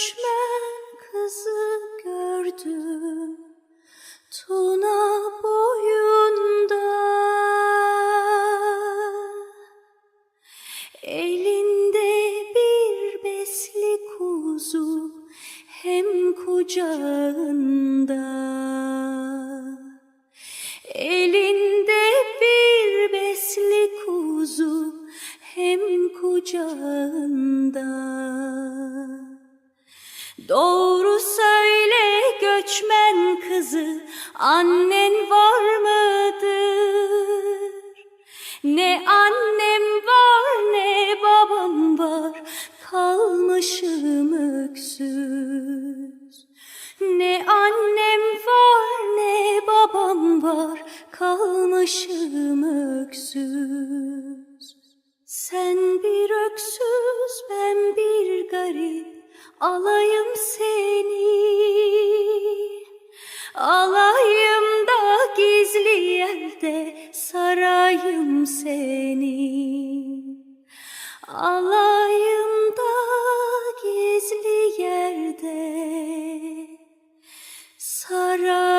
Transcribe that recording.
göçmen kızı gördüm Tuna boyunda. Elinde bir besli kuzu hem kucağında. Elinde bir besli kuzu hem kucağında Doğru söyle göçmen kızı annen var mıdır? Ne annem var ne babam var kalmışım öksüz. Ne annem var ne babam var kalmışım öksüz. Sen bir öksüz ben bir alayım seni Alayım da gizli yerde sarayım seni. Alayım da gizli yerde sarayım